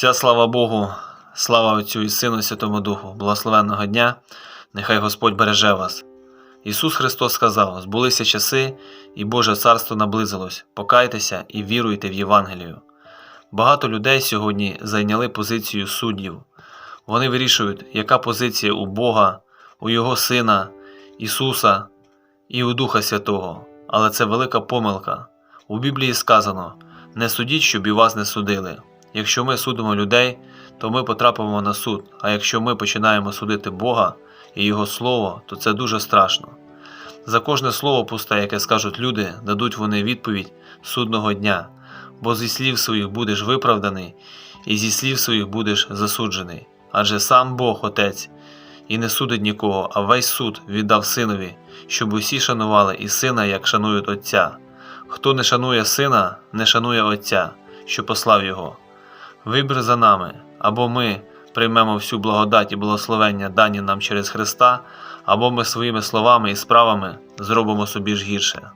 Вся слава Богу, слава Отцю і Сину Святому Духу, благословенного дня, нехай Господь береже вас. Ісус Христос сказав: збулися часи, і Боже царство наблизилось, покайтеся і віруйте в Євангелію. Багато людей сьогодні зайняли позицію суддів. Вони вирішують, яка позиція у Бога, у Його Сина, Ісуса і у Духа Святого. Але це велика помилка. У Біблії сказано: не судіть, щоб і вас не судили. Якщо ми судимо людей, то ми потрапимо на суд, а якщо ми починаємо судити Бога і Його Слово, то це дуже страшно. За кожне слово пусте, яке скажуть люди, дадуть вони відповідь судного дня, бо зі слів своїх будеш виправданий, і зі слів своїх будеш засуджений. Адже сам Бог Отець і не судить нікого, а весь суд віддав синові, щоб усі шанували і сина, як шанують Отця. Хто не шанує сина, не шанує Отця, що послав його. Вибір за нами, або ми приймемо всю благодать і благословення дані нам через Христа, або ми своїми словами і справами зробимо собі ж гірше.